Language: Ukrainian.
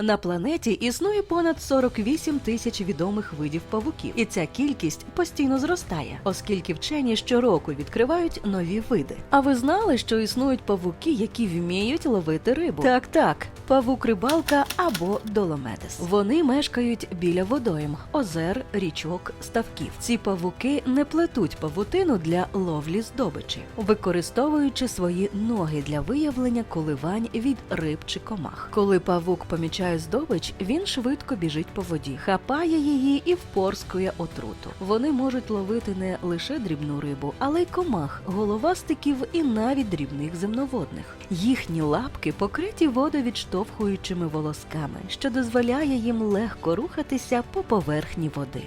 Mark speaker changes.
Speaker 1: На планеті існує понад 48 тисяч відомих видів павуків, і ця кількість постійно зростає, оскільки вчені щороку відкривають нові види. А ви знали, що існують павуки, які вміють ловити рибу? Так, так, павук рибалка або долометис. Вони мешкають біля водойм, озер, річок, ставків. Ці павуки не плетуть павутину для ловлі здобичі, використовуючи свої ноги для виявлення коливань від риб чи комах. Коли павук помічає здобич, він швидко біжить по воді, хапає її і впорскує отруту. Вони можуть ловити не лише дрібну рибу, але й комах, головастиків і навіть дрібних земноводних. Їхні лапки покриті водовідштовхуючими волосками, що дозволяє їм легко рухатися по поверхні води.